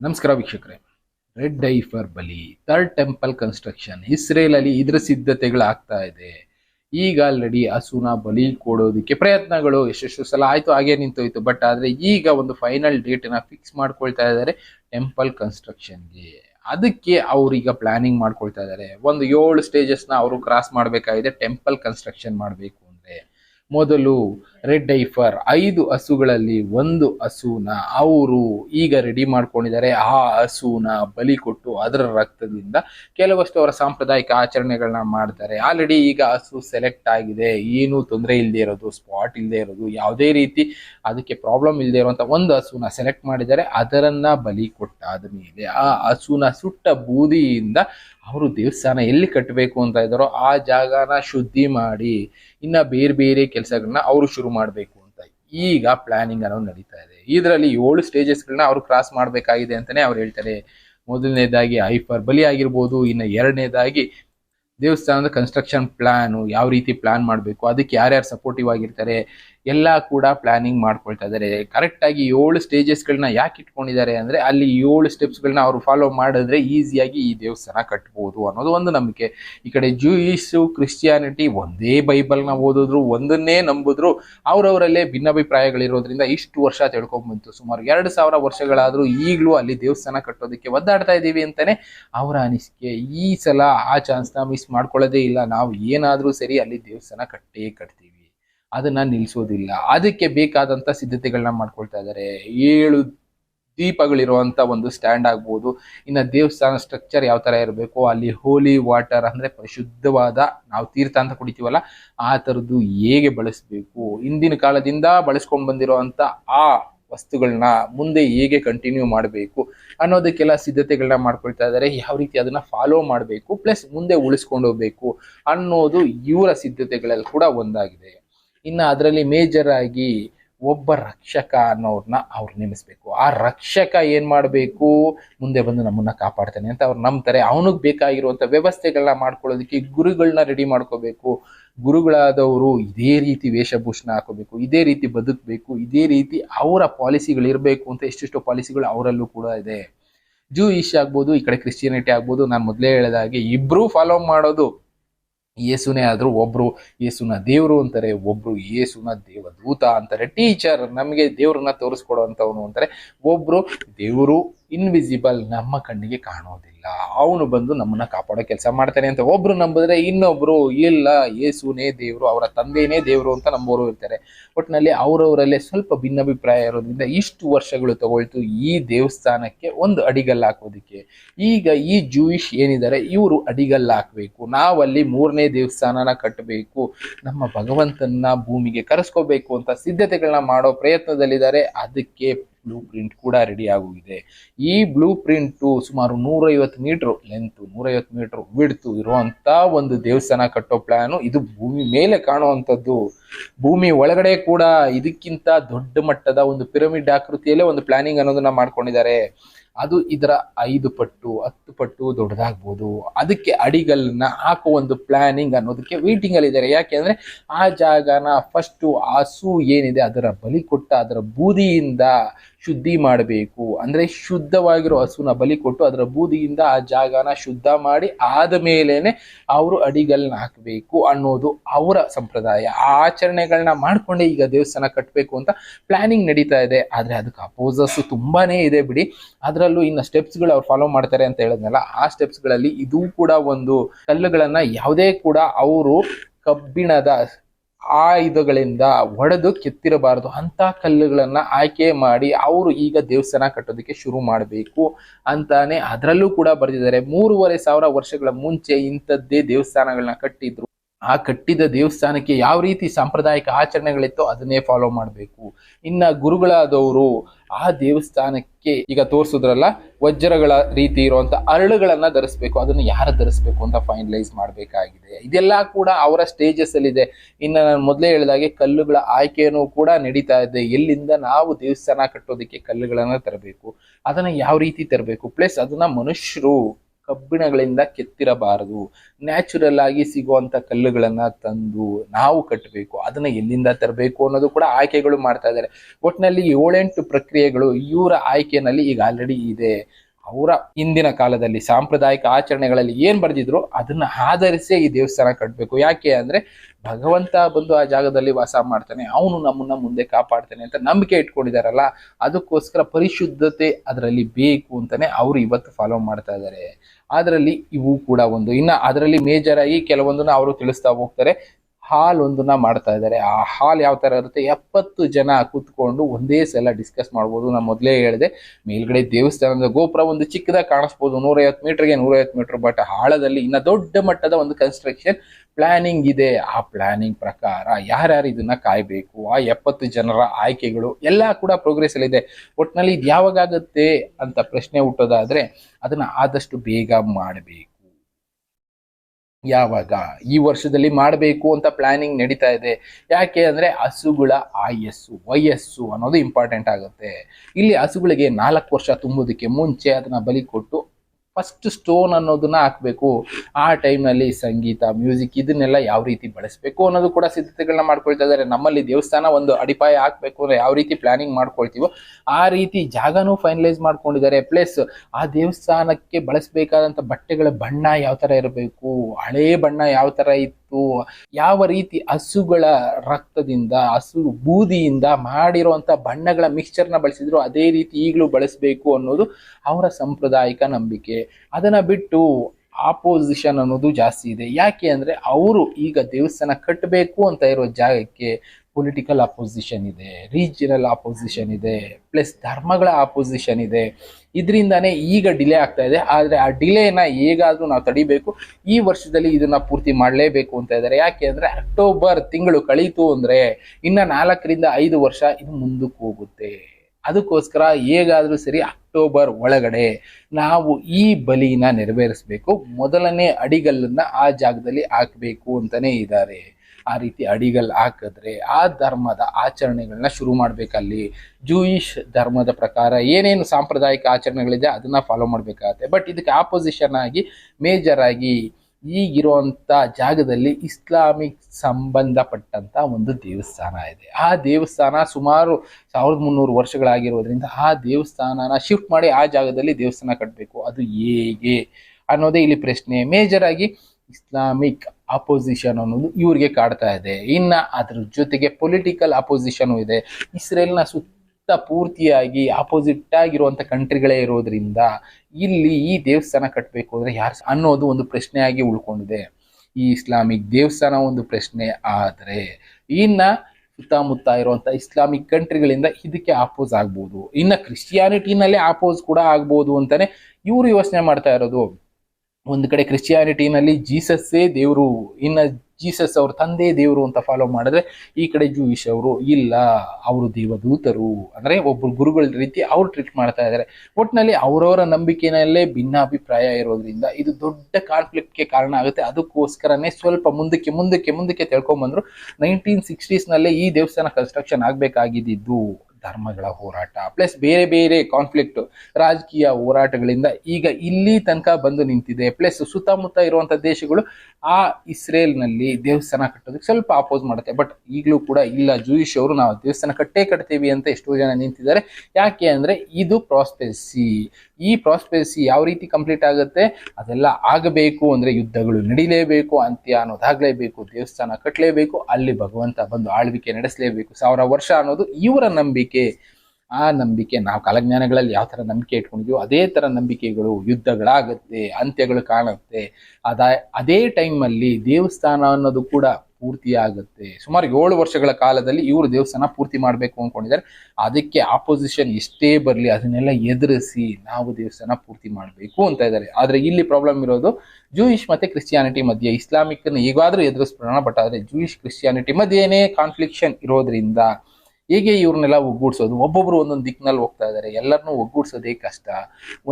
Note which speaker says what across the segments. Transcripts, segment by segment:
Speaker 1: ನಮಸ್ಕಾರ ವೀಕ್ಷಕರೇ. ರೆಡ್ ಡೈಫರ್ ಬಲಿ ಥರ್ಡ್ ಟೆಂಪಲ್ ಕನ್ಸ್ಟ್ರಕ್ಷನ್ ಇಸ್ರೇಲ್ ಅಲ್ಲಿ ಇದ್ರ ಸಿದ್ಧತೆಗಳು ಆಗ್ತಾ ಇದೆ. ಈಗ ಆಲ್ರೆಡಿ ಹಸುನ ಬಲಿ ಕೊಡೋದಕ್ಕೆ ಪ್ರಯತ್ನಗಳು ಎಷ್ಟೆಷ್ಟು ಸಲ ಆಯ್ತು, ಹಾಗೆ ನಿಂತೋಯ್ತು. ಬಟ್ ಆದ್ರೆ ಈಗ ಒಂದು ಫೈನಲ್ ಡೇಟ್ನ ಫಿಕ್ಸ್ ಮಾಡ್ಕೊಳ್ತಾ ಇದ್ದಾರೆ ಟೆಂಪಲ್ ಕನ್ಸ್ಟ್ರಕ್ಷನ್ಗೆ ಅದಕ್ಕೆ ಅವ್ರೀಗ ಪ್ಲಾನಿಂಗ್ ಮಾಡ್ಕೊಳ್ತಾ ಇದ್ದಾರೆ ಒಂದು ಏಳು ಸ್ಟೇಜಸ್ನ ಅವರು ಕ್ರಾಸ್ ಮಾಡಬೇಕಾಗಿದೆ ಟೆಂಪಲ್ ಕನ್ಸ್ಟ್ರಕ್ಷನ್ ಮಾಡಬೇಕು ಅಂದ್ರೆ. ಮೊದಲು ರೆಡ್ ಡೈಫರ್ ಐದು ಹಸುಗಳಲ್ಲಿ ಒಂದು ಹಸುನ ಅವರು ಈಗ ರೆಡಿ ಮಾಡ್ಕೊಂಡಿದ್ದಾರೆ. ಆ ಹಸುನ ಬಲಿ ಕೊಟ್ಟು ಅದರ ರಕ್ತದಿಂದ ಕೆಲವಷ್ಟು ಅವರ ಸಾಂಪ್ರದಾಯಿಕ ಆಚರಣೆಗಳನ್ನ ಮಾಡ್ತಾರೆ. ಆಲ್ರೆಡಿ ಈಗ ಹಸು ಸೆಲೆಕ್ಟ್ ಆಗಿದೆ. ಏನು ತೊಂದರೆ ಇಲ್ಲದೆ ಇರೋದು ಸ್ಪಾಟ್ ಇಲ್ಲದೆ ಇರೋದು, ಯಾವುದೇ ರೀತಿ ಅದಕ್ಕೆ ಪ್ರಾಬ್ಲಮ್ ಇಲ್ಲದೆ ಇರುವಂತ ಒಂದು ಹಸುನ ಸೆಲೆಕ್ಟ್ ಮಾಡಿದ್ದಾರೆ. ಅದರನ್ನ ಬಲಿ ಕೊಟ್ಟಾದ ಮೇಲೆ ಆ ಹಸುನ ಸುಟ್ಟ ಬೂದಿಯಿಂದ ಅವರು ದೇವಸ್ಥಾನ ಎಲ್ಲಿ ಕಟ್ಟಬೇಕು ಅಂತ ಇದ್ದಾರೋ ಆ ಜಾಗನ ಶುದ್ಧಿ ಮಾಡಿ, ಇನ್ನ ಬೇರೆ ಬೇರೆ ಕೆಲಸಗಳನ್ನ ಅವರು ಶುರು ಮಾಡಬೇಕು ಅಂತ ಈಗ ಪ್ಲಾನಿಂಗ್ ಅನ್ನೋದು ನಡೀತಾ ಇದೆ. ಇದರಲ್ಲಿ ಏಳು ಸ್ಟೇಜಸ್ಗಳನ್ನ ಅವರು ಕ್ರಾಸ್ ಮಾಡಬೇಕಾಗಿದೆ ಅಂತಲೇ ಅವ್ರು ಹೇಳ್ತಾರೆ. ಮೊದಲನೇದಾಗಿ ಐಫರ್ ಬಲಿ ಆಗಿರ್ಬೋದು, ಇನ್ನು ಎರಡನೇದಾಗಿ ದೇವಸ್ಥಾನದ ಕನ್ಸ್ಟ್ರಕ್ಷನ್ ಪ್ಲಾನು ಯಾವ ರೀತಿ ಪ್ಲಾನ್ ಮಾಡಬೇಕು, ಅದಕ್ಕೆ ಯಾರ್ಯಾರು ಸಪೋರ್ಟಿವ್ ಆಗಿರ್ತಾರೆ ಎಲ್ಲ ಕೂಡ ಪ್ಲಾನಿಂಗ್ ಮಾಡ್ಕೊಳ್ತಾ ಇದ್ದಾರೆ ಕರೆಕ್ಟ್ ಆಗಿ ಏಳು ಸ್ಟೇಜಸ್ಗಳನ್ನ ಯಾಕೆ ಇಟ್ಕೊಂಡಿದ್ದಾರೆ ಅಂದ್ರೆ ಅಲ್ಲಿ ಏಳು ಸ್ಟೆಪ್ಸ್ಗಳನ್ನ ಅವರು ಫಾಲೋ ಮಾಡಿದ್ರೆ ಈಸಿಯಾಗಿ ಈ ದೇವಸ್ಥಾನ ಕಟ್ಬೋದು ಅನ್ನೋದು ಒಂದು ನಂಬಿಕೆ. ಈ ಕಡೆ ಜೂಯಿಸು ಕ್ರಿಶ್ಚಿಯಾನಿಟಿ ಒಂದೇ ಬೈಬಲ್ನ ಓದಿದ್ರು, ಒಂದನ್ನೇ ನಂಬಿದ್ರು. ಅವರವರಲ್ಲೇ ಭಿನ್ನಾಭಿಪ್ರಾಯಗಳಿರೋದ್ರಿಂದ ಇಷ್ಟು ವರ್ಷ ತಿಳ್ಕೊಂಡ್ಬಂತು ಸುಮಾರು ಎರಡು ಸಾವಿರ ವರ್ಷಗಳಾದ್ರೂ ಈಗಲೂ ಅಲ್ಲಿ ದೇವಸ್ಥಾನ ಕಟ್ಟೋದಕ್ಕೆ ಒದ್ದಾಡ್ತಾ ಇದ್ದೀವಿ ಅಂತಾನೆ ಅವರ ಅನಿಸಿಕೆ. ಈ ಸಲ ಆ ಚಾನ್ಸ್ನ ಮಿಸ್ ಮಾಡ್ಕೊಳ್ಳೋದೇ ಇಲ್ಲ. ನಾವು ಏನಾದರೂ ಸರಿ ಅಲ್ಲಿ ದೇವಸ್ಥಾನ ಕಟ್ಟೇ ಕಟ್ತೀವಿ. ಅದನ್ನ ನಿಲ್ಲಿಸೋದಿಲ್ಲ ಅದಕ್ಕೆ ಬೇಕಾದಂತ ಸಿದ್ಧತೆಗಳನ್ನ ಮಾಡ್ಕೊಳ್ತಾ ಇದ್ದಾರೆ ಏಳು ದೀಪಗಳಿರುವಂತ ಒಂದು ಸ್ಟ್ಯಾಂಡ್ ಆಗ್ಬೋದು. ಇನ್ನು ದೇವಸ್ಥಾನ ಸ್ಟ್ರಕ್ಚರ್ ಯಾವ ತರ ಇರಬೇಕು? ಅಲ್ಲಿ ಹೋಲಿ ವಾಟರ್ ಅಂದ್ರೆ ಪರಿಶುದ್ಧವಾದ ನಾವು ತೀರ್ಥ ಅಂತ ಕುಡಿತೀವಲ್ಲ, ಆ ಥರದ್ದು ಹೇಗೆ ಬಳಸಬೇಕು? ಹಿಂದಿನ ಕಾಲದಿಂದ ಬಳಸ್ಕೊಂಡು ಬಂದಿರುವಂತ ಆ ವಸ್ತುಗಳನ್ನ ಮುಂದೆ ಹೇಗೆ ಕಂಟಿನ್ಯೂ ಮಾಡಬೇಕು? ಅನ್ನೋದಕ್ಕೆಲ್ಲ ಸಿದ್ಧತೆಗಳನ್ನ ಮಾಡ್ಕೊಳ್ತಾ ಇದ್ದಾರೆ ಯಾವ ರೀತಿ ಅದನ್ನ ಫಾಲೋ ಮಾಡಬೇಕು? ಪ್ಲಸ್ ಮುಂದೆ ಉಳಿಸ್ಕೊಂಡು ಹೋಗ್ಬೇಕು ಅನ್ನೋದು ಇವರ ಸಿದ್ಧತೆಗಳಲ್ಲಿ ಕೂಡ ಒಂದಾಗಿದೆ. ಇನ್ನು ಅದರಲ್ಲಿ ಮೇಜರ್ ಆಗಿ ಒಬ್ಬ ರಕ್ಷಕ ಅನ್ನೋರ್ನ ಅವ್ರು ನೇಮಿಸ್ಬೇಕು. ಆ ರಕ್ಷಕ ಏನ್ ಮಾಡಬೇಕು? ಮುಂದೆ ಬಂದು ನಮ್ಮನ್ನ ಕಾಪಾಡ್ತಾನೆ ಅಂತ ಅವ್ರು ನಂಬ್ತಾರೆ. ಅವನಿಗೆ ಬೇಕಾಗಿರುವಂತ ವ್ಯವಸ್ಥೆಗಳನ್ನ ಮಾಡ್ಕೊಳ್ಳೋದಕ್ಕೆ ಗುರುಗಳನ್ನ ರೆಡಿ ಮಾಡ್ಕೋಬೇಕು. ಗುರುಗಳಾದವರು ಇದೇ ರೀತಿ ವೇಷಭೂಷಣ ಹಾಕೋಬೇಕು ಇದೇ ರೀತಿ ಬದುಕಬೇಕು, ಇದೇ ರೀತಿ ಅವರ ಪಾಲಿಸಿಗಳು ಇರಬೇಕು ಅಂತ ಎಷ್ಟೆಷ್ಟೋ ಪಾಲಿಸಿಗಳು ಅವರಲ್ಲೂ ಕೂಡ ಇದೆ. ಜೂ ಇಶ್ ಆಗ್ಬೋದು, ಈ ಕಡೆ ಕ್ರಿಶ್ಚಿಯಾನಿಟಿ ಆಗ್ಬೋದು, ನಾನು ಮೊದಲೇ ಹೇಳಿದ ಹಾಗೆ ಇಬ್ರು ಫಾಲೋ ಮಾಡೋದು. ಯೇಸುನೇ ಆದರೂ ಒಬ್ರು ಯೇಸುನ ದೇವರು ಅಂತಾರೆ, ಒಬ್ರು ಯೇಸುನ ದೇವದೂತ ಅಂತಾರೆ. ಟೀಚರ್ ನಮಗೆ ದೇವ್ರನ್ನ ತೋರಿಸ್ಕೊಡುವಂತವನು ಅಂತಾರೆ. ಒಬ್ರು ದೇವರು ಇನ್ವಿಸಿಬಲ್ ನಮ್ಮ ಕಣ್ಣಿಗೆ ಕಾಣೋದಿಲ್ಲ. ಅವನು ಬಂದು ನಮ್ಮನ್ನ ಕಾಪಾಡೋ ಕೆಲಸ ಮಾಡ್ತಾನೆ ಅಂತ ಒಬ್ರು ನಂಬಿದ್ರೆ ಇನ್ನೊಬ್ರು ಇಲ್ಲ, ಯೇಸುನೇ ದೇವರು, ಅವರ ತಂದೆಯೇ ದೇವರು ಅಂತ ನಂಬೋರು ಇರ್ತಾರೆ. ಒಟ್ಟಿನಲ್ಲಿ ಅವರವರಲ್ಲೇ ಸ್ವಲ್ಪ ಭಿನ್ನಾಭಿಪ್ರಾಯ ಇರೋದ್ರಿಂದ ಇಷ್ಟು ವರ್ಷಗಳು ತಗೊಳ್ತು ಈ ದೇವಸ್ಥಾನಕ್ಕೆ ಒಂದು ಅಡಿಗಲ್ಲು ಹಾಕೋದಿಕ್ಕೆ. ಈಗ ಈ ಜೂಯಿಶ್ ಏನಿದ್ದಾರೆ ಇವರು ಅಡಿಗಲ್ಲು ಹಾಕಬೇಕು. ನಾವಲ್ಲಿ ಮೂರನೇ ದೇವಸ್ಥಾನನ ಕಟ್ಟಬೇಕು ನಮ್ಮ ಭಗವಂತನ ಭೂಮಿಗೆ ಕರೆಸ್ಕೋಬೇಕು ಅಂತ ಸಿದ್ಧತೆಗಳನ್ನ ಮಾಡೋ ಪ್ರಯತ್ನದಲ್ಲಿದ್ದಾರೆ. ಅದಕ್ಕೆ ಬ್ಲೂ ಪ್ರಿಂಟ್ ಕೂಡ ರೆಡಿ ಆಗೋಗಿದೆ. ಈ ಬ್ಲೂ ಪ್ರಿಂಟು ಸುಮಾರು ನೂರೈವತ್ತು ಮೀಟರ್ ಲೆಂತ್ ನೂರೈವತ್ತು ಮೀಟರ್ ಬಿಡ್ತು ಇರುವಂತ ಒಂದು ದೇವಸ್ಥಾನ ಕಟ್ಟೋ ಪ್ಲಾನು ಇದು ಭೂಮಿ ಮೇಲೆ ಕಾಣುವಂಥದ್ದು. ಭೂಮಿ ಒಳಗಡೆ ಕೂಡ ಇದಕ್ಕಿಂತ ದೊಡ್ಡ ಮಟ್ಟದ ಒಂದು ಪಿರಮಿಡ್ ಆಕೃತಿಯಲ್ಲೇ ಒಂದು ಪ್ಲಾನಿಂಗ್ ಅನ್ನೋದನ್ನ ಮಾಡ್ಕೊಂಡಿದ್ದಾರೆ. ಅದು ಇದರ ಐದು ಪಟ್ಟು, ಹತ್ತು ಪಟ್ಟು ದೊಡ್ಡದಾಗ್ಬೋದು. ಅದಕ್ಕೆ ಅಡಿಗಲ್ನ ಹಾಕೋ ಒಂದು ಪ್ಲಾನಿಂಗ್ ಅನ್ನೋದಕ್ಕೆ ವೇಟಿಂಗ್ ಅಲ್ಲಿ ಇದ್ದಾರೆ. ಯಾಕೆಂದ್ರೆ ಆ ಜಾಗನ ಫಸ್ಟು ಹಸು ಏನಿದೆ ಅದರ ಬಲಿ ಕೊಟ್ಟ ಅದರ ಬೂದಿಯಿಂದ ಶುದ್ಧಿ ಮಾಡಬೇಕು. ಅಂದ್ರೆ ಶುದ್ಧವಾಗಿರೋ ಹಸುನ ಬಲಿ ಕೊಟ್ಟು ಅದರ ಬೂದಿಯಿಂದ ಆ ಜಾಗನ ಶುದ್ಧ ಮಾಡಿ ಆದ ಮೇಲೇನೆ ಅವರು ಅಡಿಗಲ್ನ ಹಾಕಬೇಕು ಅನ್ನೋದು ಅವರ ಸಂಪ್ರದಾಯ. ಆ ಆಚರಣೆಗಳನ್ನ ಮಾಡ್ಕೊಂಡೆ ಈಗ ದೇವಸ್ಥಾನ ಕಟ್ಟಬೇಕು ಅಂತ ಪ್ಲಾನಿಂಗ್ ನಡೀತಾ ಇದೆ. ಆದ್ರೆ ಅದಕ್ಕೆ ಅಪೋಸಸ್ ತುಂಬಾನೇ ಇದೆ ಬಿಡಿ. ಅದರಲ್ಲೂ ಇನ್ನು ಸ್ಟೆಪ್ಸ್ಗಳು ಅವ್ರು ಫಾಲೋ ಮಾಡ್ತಾರೆ ಅಂತ ಹೇಳಿದ್ನಲ್ಲ, ಆ ಸ್ಟೆಪ್ಸ್ಗಳಲ್ಲಿ ಇದು ಕೂಡ ಒಂದು ಕಲ್ಲುಗಳನ್ನ ಯಾವುದೇ ಕೂಡ ಅವರು ಕಬ್ಬಿಣದ ಆಯುಧಗಳಿಂದ ಒಡೆದು ಕೆತ್ತಿರಬಾರದು. ಅಂತ ಕಲ್ಲುಗಳನ್ನ ಆಯ್ಕೆ ಮಾಡಿ ಅವರು ಈಗ ದೇವಸ್ಥಾನ ಕಟ್ಟೋದಕ್ಕೆ ಶುರು ಮಾಡಬೇಕು ಅಂತಾನೆ ಅದರಲ್ಲೂ ಕೂಡ ಬರೆದಿದ್ದಾರೆ. ಮೂರುವರೆ ಸಾವಿರ ವರ್ಷಗಳ ಮುಂಚೆ ಇಂಥದ್ದೇ ದೇವಸ್ಥಾನಗಳನ್ನ ಕಟ್ಟಿದ್ರು. ಆ ಕಟ್ಟಿದ ದೇವಸ್ಥಾನಕ್ಕೆ ಯಾವ ರೀತಿ ಸಾಂಪ್ರದಾಯಿಕ ಆಚರಣೆಗಳಿತ್ತೋ ಅದನ್ನೇ ಫಾಲೋ ಮಾಡಬೇಕು. ಇನ್ನ ಗುರುಗಳಾದವರು ಆ ದೇವಸ್ಥಾನಕ್ಕೆ ಈಗ ತೋರಿಸಿದ್ರಲ್ಲ, ವಜ್ರಗಳ ರೀತಿ ಇರುವಂತ ಅರಳುಗಳನ್ನ ಧರಿಸ್ಬೇಕು, ಅದನ್ನು ಯಾರು ಧರಿಸ್ಬೇಕು ಅಂತ ಫೈನಲೈಸ್ ಮಾಡಬೇಕಾಗಿದೆ. ಇದೆಲ್ಲ ಕೂಡ ಅವರ ಸ್ಟೇಜಸ್ ಅಲ್ಲಿ ಇದೆ ಇನ್ನು ನಾನು ಮೊದಲೇ ಹೇಳಿದಾಗೆ ಕಲ್ಲುಗಳ ಆಯ್ಕೆಯನ್ನು ಕೂಡ ನಡೀತಾ ಇದೆ. ಎಲ್ಲಿಂದ ನಾವು ದೇವಸ್ಥಾನ ಕಟ್ಟೋದಕ್ಕೆ ಕಲ್ಲುಗಳನ್ನ ತರಬೇಕು, ಅದನ್ನ ಯಾವ ರೀತಿ ತರಬೇಕು ಪ್ಲಸ್ ಅದನ್ನ ಮನುಷ್ಯರು ಕಬ್ಬಿಣಗಳಿಂದ ಕೆತ್ತಿರಬಾರದು. ನ್ಯಾಚುರಲ್ ಆಗಿ ಸಿಗುವಂತ ಕಲ್ಲುಗಳನ್ನ ತಂದು ನಾವು ಕಟ್ಟಬೇಕು. ಅದನ್ನ ಎಲ್ಲಿಂದ ತರಬೇಕು ಅನ್ನೋದು ಕೂಡ ಆಯ್ಕೆಗಳು ಮಾಡ್ತಾ ಇದ್ದಾರೆ. ಒಟ್ಟಿನಲ್ಲಿ ಏಳೆಂಟು ಪ್ರಕ್ರಿಯೆಗಳು ಇವರ ಆಯ್ಕೆನಲ್ಲಿ ಈಗ ಆಲ್ರೆಡಿ ಇದೆ. ಅವರ ಹಿಂದಿನ ಕಾಲದಲ್ಲಿ ಸಾಂಪ್ರದಾಯಿಕ ಆಚರಣೆಗಳಲ್ಲಿ ಏನ್ ಬರೆದಿದ್ರು ಅದನ್ನ ಆಧರಿಸೇ ಈ ದೇವಸ್ಥಾನ ಕಟ್ಟಬೇಕು ಯಾಕೆ ಅಂದ್ರೆ ಭಗವಂತ ಬಂದು ಆ ಜಾಗದಲ್ಲಿ ವಾಸ ಮಾಡ್ತಾನೆ, ಅವನು ನಮ್ಮನ್ನ ಮುಂದೆ ಕಾಪಾಡ್ತಾನೆ ಅಂತ ನಂಬಿಕೆ ಇಟ್ಕೊಂಡಿದಾರಲ್ಲ, ಅದಕ್ಕೋಸ್ಕರ ಪರಿಶುದ್ಧತೆ ಅದರಲ್ಲಿ ಬೇಕು ಅಂತಾನೆ ಅವರು ಇವತ್ತು ಫಾಲೋ ಮಾಡ್ತಾ ಇದ್ದಾರೆ ಅದರಲ್ಲಿ ಇವು ಕೂಡ ಒಂದು. ಇನ್ನ ಅದರಲ್ಲಿ ಮೇಜರ್ ಆಗಿ ಕೆಲವೊಂದನ್ನ ಅವರು ತಿಳಿಸ್ತಾ ಹೋಗ್ತಾರೆ. ಹಾಲ್ ಒಂದನ್ನ ಮಾಡ್ತಾ ಇದ್ದಾರೆ. ಆ ಹಾಲ್ ಯಾವ ತರ ಇರುತ್ತೆ? ಎಪ್ಪತ್ತು ಜನ ಕೂತ್ಕೊಂಡು ಒಂದೇ ಸಲ ಡಿಸ್ಕಸ್ ಮಾಡ್ಬೋದು. ನಾನು ಮೊದಲೇ ಹೇಳಿದೆ, ಮೇಲ್ಗಡೆ ದೇವಸ್ಥಾನದ ಗೋಪುರ ಒಂದು ಚಿಕ್ಕದಾಗಿ ಕಾಣಿಸ್ಬೋದು. ನೂರೈವತ್ತು ಮೀಟರ್ಗೆ ನೂರೈವತ್ತು ಮೀಟರ್ ಬಟ್ ಹಾಳದಲ್ಲಿ ಇನ್ನ ದೊಡ್ಡ ಮಟ್ಟದ ಒಂದು ಕನ್ಸ್ಟ್ರಕ್ಷನ್ ಪ್ಲಾನಿಂಗ್ ಇದೆ. ಆ ಪ್ಲಾನಿಂಗ್ ಪ್ರಕಾರ ಯಾರ್ಯಾರು ಇದನ್ನ ಕಾಯ್ಬೇಕು? ಆ ಎಪ್ಪತ್ತು ಜನರ ಆಯ್ಕೆಗಳು ಎಲ್ಲ ಕೂಡ ಪ್ರೋಗ್ರೆಸ್ ಇದೆ ಒಟ್ಟಿನಲ್ಲಿ ಇದು. ಯಾವಾಗ ಆಗುತ್ತೆ ಅಂತ ಪ್ರಶ್ನೆ ಹುಟ್ಟೋದಾದ್ರೆ, ಅದನ್ನ ಆದಷ್ಟು ಬೇಗ ಮಾಡಬೇಕು. ಯಾವಾಗ ಈ ವರ್ಷದಲ್ಲಿ ಮಾಡಬೇಕು ಅಂತ ಪ್ಲಾನಿಂಗ್ ನಡೀತಾ ಇದೆ. ಯಾಕೆ ಅಂದರೆ ಹಸುಗಳ ಆಯಸ್ಸು, ವಯಸ್ಸು ಅನ್ನೋದು ಇಂಪಾರ್ಟೆಂಟ್ ಆಗುತ್ತೆ. ಇಲ್ಲಿ ಹಸುಗಳಿಗೆ ನಾಲ್ಕು ವರ್ಷ ತುಂಬೋದಕ್ಕೆ ಮುಂಚೆ ಅದನ್ನ ಬಲಿ ಕೊಟ್ಟು ಫಸ್ಟ್ ಸ್ಟೋನ್ ಅನ್ನೋದನ್ನ ಹಾಕ್ಬೇಕು. ಆ ಟೈಮ್ನಲ್ಲಿ ಸಂಗೀತ ಮ್ಯೂಸಿಕ್ ಇದನ್ನೆಲ್ಲ ಯಾವ ರೀತಿ ಬಳಸಬೇಕು ಅನ್ನೋದು ಕೂಡ ಸಿದ್ಧತೆಗಳನ್ನ ಮಾಡ್ಕೊಳ್ತಾ ಇದ್ದಾರೆ ನಮ್ಮಲ್ಲಿ ದೇವಸ್ಥಾನ ಒಂದು ಅಡಿಪಾಯ ಹಾಕ್ಬೇಕು ಅಂದ್ರೆ ಯಾವ ರೀತಿ ಪ್ಲಾನಿಂಗ್ ಮಾಡ್ಕೊಳ್ತೀವೋ ಆ ರೀತಿ ಜಾಗನೂ ಫೈನಲೈಸ್ ಮಾಡ್ಕೊಂಡಿದ್ದಾರೆ. ಪ್ಲಸ್ ಆ ದೇವಸ್ಥಾನಕ್ಕೆ ಬಳಸಬೇಕಾದಂತ ಬಟ್ಟೆಗಳ ಬಣ್ಣ ಯಾವ ತರ ಇರಬೇಕು, ಹಳೇ ಬಣ್ಣ ಯಾವ ತರ ಇತ್ತು ಯಾವ ರೀತಿ ಹಸುಗಳ ರಕ್ತದಿಂದ, ಹಸು ಬೂದಿಯಿಂದ ಮಾಡಿರುವಂತ ಬಣ್ಣಗಳ ಮಿಕ್ಸ್ಚರ್ನ ಬಳಸಿದ್ರು ಅದೇ ರೀತಿ ಈಗಲೂ ಬಳಸಬೇಕು ಅನ್ನೋದು ಅವರ ಸಾಂಪ್ರದಾಯಿಕ ನಂಬಿಕೆ. ಅದನ್ನ ಬಿಟ್ಟು ಆಪೋಸಿಷನ್ ಅನ್ನೋದು ಜಾಸ್ತಿ ಇದೆ. ಯಾಕೆ ಅಂದ್ರೆ ಅವರು ಈಗ ದೇವಸ್ಥಾನ ಕಟ್ಟಬೇಕು ಅಂತ ಇರೋ ಜಾಗಕ್ಕೆ ಪೊಲಿಟಿಕಲ್ ಅಪೋಸಿಷನ್ ಇದೆ ರೀಜನಲ್ ಅಪೋಸಿಷನ್ ಇದೆ ಪ್ಲಸ್ ಧರ್ಮಗಳ ಅಪೋಸಿಷನ್ ಇದೆ. ಇದರಿಂದಾನೇ ಈಗ ಡಿಲೇ ಆಗ್ತಾ ಇದೆ. ಆದರೆ ಆ ಡಿಲೇನ ಹೇಗಾದರೂ ನಾವು ತಡಿಬೇಕು. ಈ ವರ್ಷದಲ್ಲಿ ಇದನ್ನ ಪೂರ್ತಿ ಮಾಡಲೇಬೇಕು ಅಂತ ಇದ್ದಾರೆ ಯಾಕೆ ಅಂದರೆ ಅಕ್ಟೋಬರ್ ತಿಂಗಳು ಕಳೀತು ಅಂದರೆ ಇನ್ನು ನಾಲ್ಕರಿಂದ ಐದು ವರ್ಷ ಇದು ಮುಂದಕ್ಕೆ ಹೋಗುತ್ತೆ. ಅದಕ್ಕೋಸ್ಕರ ಹೇಗಾದರೂ ಸರಿ ಅಕ್ಟೋಬರ್ ಒಳಗಡೆ ನಾವು ಈ ಬಲಿನ ನೆರವೇರಿಸಬೇಕು. ಮೊದಲನೇ ಅಡಿಗಲ್ಲನ್ನು ಆ ಜಾಗದಲ್ಲಿ ಹಾಕಬೇಕು ಅಂತಲೇ ಇದ್ದಾರೆ ಆ ರೀತಿ ಅಡಿಗಲ್ ಹಾಕಿದ್ರೆ ಆ ಧರ್ಮದ ಆಚರಣೆಗಳನ್ನ ಶುರು ಮಾಡಬೇಕಲ್ಲಿ. ಜೂಯಿಶ್ ಧರ್ಮದ ಪ್ರಕಾರ ಏನೇನು ಸಾಂಪ್ರದಾಯಿಕ ಆಚರಣೆಗಳಿದೆ ಅದನ್ನ ಫಾಲೋ ಮಾಡಬೇಕಾಗತ್ತೆ. ಬಟ್ ಇದಕ್ಕೆ ಆಪೋಸಿಷನ್ ಆಗಿ ಮೇಜರ್ ಆಗಿ ಈಗಿರುವಂತ ಜಾಗದಲ್ಲಿ ಇಸ್ಲಾಮಿಕ್ ಸಂಬಂಧಪಟ್ಟಂತ ಒಂದು ದೇವಸ್ಥಾನ ಇದೆ. ಆ ದೇವಸ್ಥಾನ ಸುಮಾರು ಸಾವಿರದ ಮುನ್ನೂರು ವರ್ಷಗಳಾಗಿರೋದ್ರಿಂದ ಆ ದೇವಸ್ಥಾನನ ಶಿಫ್ಟ್ ಮಾಡಿ ಆ ಜಾಗದಲ್ಲಿ ದೇವಸ್ಥಾನ ಕಟ್ಟಬೇಕು ಅದು ಹೇಗೆ ಅನ್ನೋದೇ ಇಲ್ಲಿ ಪ್ರಶ್ನೆ. ಮೇಜರ್ ಆಗಿ ಇಸ್ಲಾಮಿಕ್ ಅಪೋಸಿಷನ್ ಅನ್ನೋದು ಇವ್ರಿಗೆ ಕಾಡ್ತಾ ಇದೆ. ಇನ್ನ ಅದ್ರ ಜೊತೆಗೆ ಪೊಲಿಟಿಕಲ್ ಅಪೋಸಿಷನ್ ಇದೆ. ಇಸ್ರೇಲ್ನ ಸುತ್ತ ಪೂರ್ತಿಯಾಗಿ ಅಪೋಸಿಟ್ ಆಗಿರುವಂತ ಕಂಟ್ರಿಗಳೇ ಇರೋದ್ರಿಂದ ಇಲ್ಲಿ ಈ ದೇವಸ್ಥಾನ ಕಟ್ಟಬೇಕು ಅಂದ್ರೆ ಯಾರು ಅನ್ನೋದು ಒಂದು ಪ್ರಶ್ನೆಯಾಗಿ ಉಳ್ಕೊಂಡಿದೆ. ಈ ಇಸ್ಲಾಮಿಕ್ ದೇವಸ್ಥಾನ ಒಂದು ಪ್ರಶ್ನೆ ಆದ್ರೆ ಇನ್ನ ಸುತ್ತಮುತ್ತ ಇರುವಂತ ಇಸ್ಲಾಮಿಕ್ ಕಂಟ್ರಿಗಳಿಂದ ಇದಕ್ಕೆ ಆಪೋಸ್ ಆಗ್ಬೋದು. ಇನ್ನ ಕ್ರಿಶ್ಚಿಯಾನಿಟಿನಲ್ಲೇ ಆಪೋಸ್ ಕೂಡ ಆಗ್ಬೋದು ಅಂತಾನೆ ಇವರು ಯೋಚನೆ ಮಾಡ್ತಾ ಇರೋದು. ಒಂದು ಕಡೆ ಕ್ರಿಶ್ಚಿಯಾನಿಟಿನಲ್ಲಿ ಜೀಸಸ್ಸೇ ದೇವರು, ಇನ್ನು ಜೀಸಸ್ ಅವ್ರ ತಂದೆ ದೇವರು ಅಂತ ಫಾಲೋ ಮಾಡಿದ್ರೆ ಈ ಕಡೆ ಜೂಯಿಶ್ ಅವರು, ಇಲ್ಲ, ಅವರು ದೇವದೂತರು. ಅಂದರೆ ಒಬ್ಬರು ಗುರುಗಳ ರೀತಿ ಅವ್ರು ಟ್ರೀಟ್ ಮಾಡ್ತಾ ಇದ್ದಾರೆ ಒಟ್ಟಿನಲ್ಲಿ ಅವರವರ ನಂಬಿಕೆನಲ್ಲೇ ಭಿನ್ನಾಭಿಪ್ರಾಯ ಇರೋದ್ರಿಂದ ಇದು ದೊಡ್ಡ ಕಾನ್ಫ್ಲಿಕ್ಟ್ಗೆ ಕಾರಣ ಆಗುತ್ತೆ. ಅದಕ್ಕೋಸ್ಕರನೇ ಸ್ವಲ್ಪ ಮುಂದಕ್ಕೆ ಮುಂದಕ್ಕೆ ಮುಂದಕ್ಕೆ ತಿಳ್ಕೊಂಬಂದ್ರು ನೈನ್ಟೀನ್ ಸಿಕ್ಸ್ಟೀಸ್ನಲ್ಲೇ ಈ ದೇವಸ್ಥಾನ ಕನ್ಸ್ಟ್ರಕ್ಷನ್ ಆಗ್ಬೇಕಾಗಿದ್ದು ಧರ್ಮಗಳ ಹೋರಾಟ ಪ್ಲಸ್ ಬೇರೆ ಬೇರೆ ಕಾನ್ಫ್ಲಿಕ್ಟ್ ರಾಜಕೀಯ ಹೋರಾಟಗಳಿಂದ ಈಗ ಇಲ್ಲಿ ತನಕ ಬಂದು ನಿಂತಿದೆ. ಪ್ಲಸ್ ಸುತ್ತಮುತ್ತ ಇರುವಂತ ದೇಶಗಳು ಆ ಇಸ್ರೇಲ್ನಲ್ಲಿ ದೇವಸ್ಥಾನ ಕಟ್ಟೋದಕ್ಕೆ ಸ್ವಲ್ಪ ಅಪೋಸ್ ಮಾಡುತ್ತೆ. ಬಟ್ ಈಗಲೂ ಕೂಡ ಇಲ್ಲ. ಜೂಯಿಷ್ ಅವರು ನಾವು ದೇವಸ್ಥಾನ ಕಟ್ಟೇ ಕಟ್ತೀವಿ ಅಂತ ಎಷ್ಟೋ ಜನ ನಿಂತಿದ್ದಾರೆ. ಯಾಕೆ ಅಂದ್ರೆ ಇದು ಪ್ರಾಸ್ಪೆಸಿ ಈ ಪ್ರಾಸ್ಪೆಸಿ ಯಾವ ರೀತಿ ಕಂಪ್ಲೀಟ್ ಆಗುತ್ತೆ? ಅದೆಲ್ಲ ಆಗಬೇಕು ಅಂದ್ರೆ ಯುದ್ಧಗಳು ನಡಿಲೇಬೇಕು, ಅಂತ್ಯ ಅನ್ನೋದಾಗಲೇಬೇಕು, ದೇವಸ್ಥಾನ ಕಟ್ಟಲೇಬೇಕು, ಅಲ್ಲಿ ಭಗವಂತ ಬಂದು ಆಳ್ವಿಕೆ ನಡೆಸಲೇಬೇಕು. ಸಾವಿರ ವರ್ಷ ಅನ್ನೋದು ಇವರ ನಂಬಿಕೆ. ಆ ನಂಬಿಕೆ, ನಾವು ಕಾಲಜ್ಞಾನಗಳಲ್ಲಿ ಯಾವ ಥರ ನಂಬಿಕೆ ಇಟ್ಕೊಂಡಿದ್ಯೋ ಅದೇ ಥರ ನಂಬಿಕೆಗಳು ಯುದ್ಧಗಳಾಗುತ್ತೆ, ಅಂತ್ಯಗಳು ಕಾಣುತ್ತೆ. ಅದ, ಅದೇ ಟೈಮಲ್ಲಿ ದೇವಸ್ಥಾನ ಅನ್ನೋದು ಕೂಡ ಪೂರ್ತಿ ಆಗುತ್ತೆ ಸುಮಾರು ಏಳು ವರ್ಷಗಳ ಕಾಲದಲ್ಲಿ ಇವರು ದೇವಸ್ಥಾನ ಪೂರ್ತಿ ಮಾಡಬೇಕು ಅಂದ್ಕೊಂಡಿದ್ದಾರೆ ಅದಕ್ಕೆ ಆಪೋಸಿಷನ್ ಎಷ್ಟೇ ಬರಲಿ ಅದನ್ನೆಲ್ಲ ಎದುರಿಸಿ ನಾವು ದೇವಸ್ಥಾನ ಪೂರ್ತಿ ಮಾಡಬೇಕು ಅಂತ ಇದ್ದಾರೆ. ಆದರೆ ಇಲ್ಲಿ ಪ್ರಾಬ್ಲಮ್ ಇರೋದು ಜೂಯಿಷ್ ಮತ್ತು ಕ್ರಿಶ್ಚಿಯಾನಿಟಿ ಮಧ್ಯೆ. ಇಸ್ಲಾಮಿಕ್ನ ಈಗಾದರೂ ಎದುರಿಸ್ಬಿಡೋಣ ಬಟ್ ಆದರೆ ಜೂಯಿಷ್ ಕ್ರಿಶ್ಚಿಯಾನಿಟಿ ಮಧ್ಯೆನೇ ಕಾನ್ಫ್ಲಿಕ್ಷನ್ ಇರೋದ್ರಿಂದ ಹೇಗೆ ಇವ್ರನ್ನೆಲ್ಲ ಒಗ್ಗೂಡಿಸೋದು? ಒಬ್ಬೊಬ್ರು ಒಂದೊಂದು ದಿಕ್ಕಿನಲ್ಲಿ ಹೋಗ್ತಾ ಇದ್ದಾರೆ ಎಲ್ಲರನ್ನೂ ಒಗ್ಗೂಡಿಸೋದೇ ಕಷ್ಟ.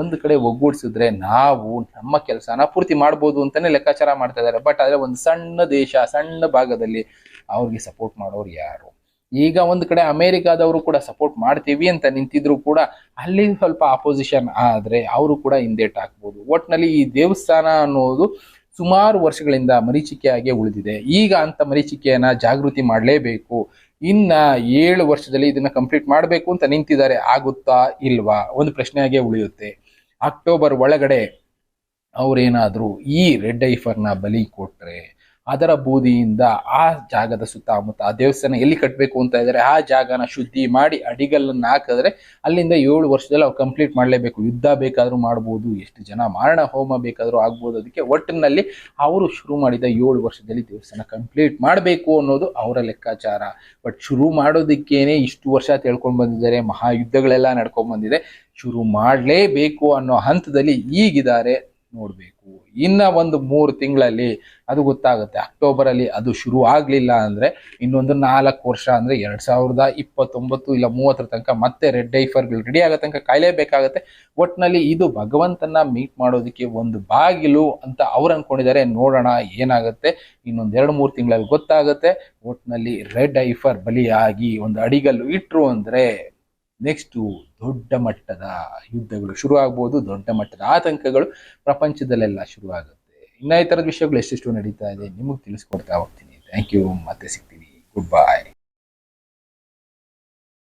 Speaker 1: ಒಂದು ಕಡೆ ಒಗ್ಗೂಡಿಸಿದ್ರೆ ನಾವು ನಮ್ಮ ಕೆಲಸನ ಪೂರ್ತಿ ಮಾಡ್ಬೋದು ಅಂತಾನೆ ಲೆಕ್ಕಾಚಾರ ಮಾಡ್ತಾ ಇದ್ದಾರೆ ಬಟ್ ಆದರೆ ಒಂದು ಸಣ್ಣ ದೇಶ, ಸಣ್ಣ ಭಾಗದಲ್ಲಿ ಅವ್ರಿಗೆ ಸಪೋರ್ಟ್ ಮಾಡೋರು ಯಾರು? ಈಗ ಒಂದು ಕಡೆ ಅಮೆರಿಕಾದವರು ಕೂಡ ಸಪೋರ್ಟ್ ಮಾಡ್ತೀವಿ ಅಂತ ನಿಂತಿದ್ರು ಕೂಡ ಅಲ್ಲಿ ಸ್ವಲ್ಪ ಅಪೋಸಿಷನ್ ಆದರೆ ಅವರು ಕೂಡ ಹಿಂದೇಟ್ ಹಾಕ್ಬೋದು. ಒಟ್ನಲ್ಲಿ ಈ ದೇವಸ್ಥಾನ ಅನ್ನೋದು ಸುಮಾರು ವರ್ಷಗಳಿಂದ ಮರೀಚಿಕೆಯಾಗಿ ಉಳಿದಿದೆ. ಈಗ ಅಂತ ಮರೀಚಿಕೆಯನ್ನ ಜಾಗೃತಿ ಮಾಡಲೇಬೇಕು. ಇನ್ನ ಏಳು ವರ್ಷದಲ್ಲಿ ಇದನ್ನ ಕಂಪ್ಲೀಟ್ ಮಾಡಬೇಕು ಅಂತ ನಿಂತಿದ್ದಾರೆ, ಆಗುತ್ತಾ ಇಲ್ವಾ? ಒಂದು ಪ್ರಶ್ನೆಯಾಗೆ ಉಳಿಯುತ್ತೆ. ಅಕ್ಟೋಬರ್ ಒಳಗಡೆ ಅವರೇನಾದರೂ ಈ ರೆಡ್ ಐಫರ್ನ ಬಲಿ ಕೊಟ್ರೆ ಅದರ ಬೂದಿಯಿಂದ ಆ ಜಾಗದ ಸುತ್ತಮುತ್ತ, ಆ ದೇವಸ್ಥಾನ ಎಲ್ಲಿ ಕಟ್ಟಬೇಕು ಅಂತ ಇದ್ದಾರೆ ಆ ಜಾಗನ ಶುದ್ಧಿ ಮಾಡಿ ಅಡಿಗಲ್ಲನ್ನು ಹಾಕಿದ್ರೆ ಅಲ್ಲಿಂದ ಏಳು ವರ್ಷದಲ್ಲಿ ಅವ್ರು ಕಂಪ್ಲೀಟ್ ಮಾಡಲೇಬೇಕು. ಯುದ್ಧ ಬೇಕಾದರೂ ಮಾಡ್ಬೋದು, ಎಷ್ಟು ಜನ ಮಾರಣ ಹೋಮ ಬೇಕಾದರೂ ಆಗ್ಬೋದು ಅದಕ್ಕೆ ಒಟ್ಟಿನಲ್ಲಿ ಅವರು ಶುರು ಮಾಡಿದ ಏಳು ವರ್ಷದಲ್ಲಿ ದೇವಸ್ಥಾನ ಕಂಪ್ಲೀಟ್ ಮಾಡಬೇಕು ಅನ್ನೋದು ಅವರ ಲೆಕ್ಕಾಚಾರ. ಬಟ್ ಶುರು ಮಾಡೋದಕ್ಕೇನೆ ಇಷ್ಟು ವರ್ಷ ತಿಳ್ಕೊಂಡು ಬಂದಿದ್ದಾರೆ, ಮಹಾಯುದ್ಧಗಳೆಲ್ಲ ನಡ್ಕೊಂಡು ಬಂದಿದೆ. ಶುರು ಮಾಡಲೇಬೇಕು ಅನ್ನೋ ಹಂತದಲ್ಲಿ ಈಗಿದ್ದಾರೆ, ನೋಡ್ಬೇಕು. ಇನ್ನ ಒಂದು ಮೂರು ತಿಂಗಳಲ್ಲಿ ಅದು ಗೊತ್ತಾಗುತ್ತೆ. ಅಕ್ಟೋಬರ್ ಅಲ್ಲಿ ಅದು ಶುರು ಆಗ್ಲಿಲ್ಲ ಅಂದ್ರೆ ಇನ್ನೊಂದು ನಾಲ್ಕು ವರ್ಷ ಅಂದ್ರೆ ಎರಡ್ ಸಾವಿರದ ಇಪ್ಪತ್ತೊಂಬತ್ತು ಇಲ್ಲ ಮೂವತ್ತರ ತನಕ ಮತ್ತೆ ರೆಡ್ ಐಫರ್ಗಳು ರೆಡಿ ಆಗೋ ತನಕ ಕಾಯಲೇಬೇಕಾಗತ್ತೆ. ಒಟ್ನಲ್ಲಿ ಇದು ಭಗವಂತನ ಮೀಟ್ ಮಾಡೋದಕ್ಕೆ ಒಂದು ಬಾಗಿಲು ಅಂತ ಅವ್ರು ಅನ್ಕೊಂಡಿದ್ದಾರೆ. ನೋಡೋಣ ಏನಾಗುತ್ತೆ. ಇನ್ನೊಂದ್ ಎರಡು ಮೂರು ತಿಂಗಳಲ್ಲಿ ಗೊತ್ತಾಗುತ್ತೆ. ಒಟ್ನಲ್ಲಿ ರೆಡ್ ಐಫರ್ ಬಲಿಯಾಗಿ ಒಂದು ಅಡಿಗಲ್ಲು ಇಟ್ರು ಅಂದ್ರೆ ನೆಕ್ಸ್ಟು ದೊಡ್ಡ ಮಟ್ಟದ ಯುದ್ಧಗಳು ಶುರು ಆಗ್ಬೋದು ದೊಡ್ಡ ಮಟ್ಟದ ಆತಂಕಗಳು ಪ್ರಪಂಚದಲ್ಲೆಲ್ಲ ಶುರುವಾಗುತ್ತೆ. ಇನ್ನ ಈ ಥರದ ವಿಷಯಗಳು ಎಷ್ಟೆಷ್ಟು ನಡೀತಾ ಇದೆ, ನಿಮಗೆ ತಿಳಿಸ್ಕೊಡ್ತಾ ಹೋಗ್ತೀನಿ. ಥ್ಯಾಂಕ್ ಯು ಮತ್ತೆ ಸಿಗ್ತೀನಿ. ಗುಡ್ ಬಾಯ್